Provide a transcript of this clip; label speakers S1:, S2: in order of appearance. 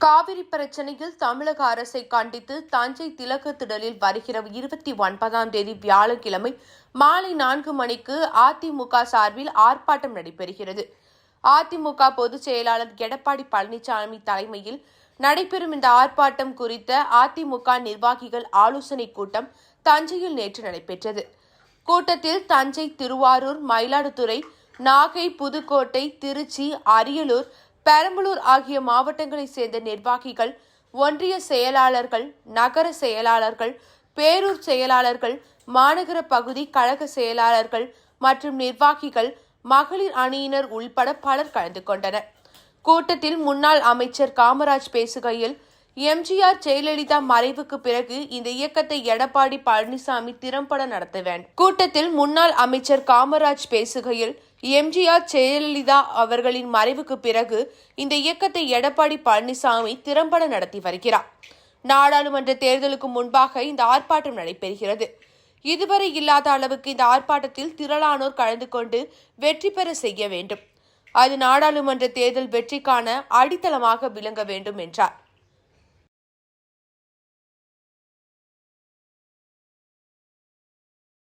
S1: காவிரி பிரச்சனையில் தமிழக அரசை கண்டித்து தஞ்சை திலக்கு திடலில் வருகிற இருபத்தி ஒன்பதாம் தேதி வியாழக்கிழமை மாலை நான்கு மணிக்கு அதிமுக சார்பில் ஆர்ப்பாட்டம் நடைபெறுகிறது. அதிமுக பொதுச் செயலாளர் எடப்பாடி பழனிசாமி தலைமையில் நடைபெறும் இந்த ஆர்ப்பாட்டம் குறித்த அதிமுக நிர்வாகிகள் ஆலோசனை கூட்டம் தஞ்சையில் நேற்று நடைபெற்றது. கூட்டத்தில் தஞ்சை திருவாரூர் மயிலாடுதுறை நாகை புதுக்கோட்டை திருச்சி அரியலூர் பெரம்பலூர் ஆகிய மாவட்டங்களைச் சேர்ந்த நிர்வாகிகள் ஒன்றிய செயலாளர்கள் நகர செயலாளர்கள் பேரூர் செயலாளர்கள் மாநகர பகுதி கழக செயலாளர்கள் மற்றும் நிர்வாகிகள் மகளிர் அணியினர் உள்பட பலர் கலந்து கொண்டனர். கூட்டத்தில் முன்னாள் அமைச்சர் காமராஜ் பேசுகையில் எம்ஜிஆர் ஜெயலலிதா மறைவுக்கு பிறகு இந்த இயக்கத்தை எடப்பாடி பழனிசாமி திறம்பட நடத்துவேன். கூட்டத்தில் முன்னாள் அமைச்சர் காமராஜ் பேசுகையில் எம்ஜிஆர் ஜெயலலிதா அவர்களின் மறைவுக்கு பிறகு இந்த இயக்கத்தை எடப்பாடி பழனிசாமி திறம்பட நடத்தி வருகிறார். நாடாளுமன்ற தேர்தலுக்கு முன்பாக இந்த ஆர்ப்பாட்டம் நடைபெறுகிறது. இதுவரை இல்லாத அளவுக்கு இந்த ஆர்ப்பாட்டத்தில் திரளானோர் கலந்து கொண்டு வெற்றி பெற செய்ய வேண்டும். அது நாடாளுமன்ற தேர்தல் வெற்றிக்கான அடித்தளமாக விளங்க வேண்டும் என்றார்.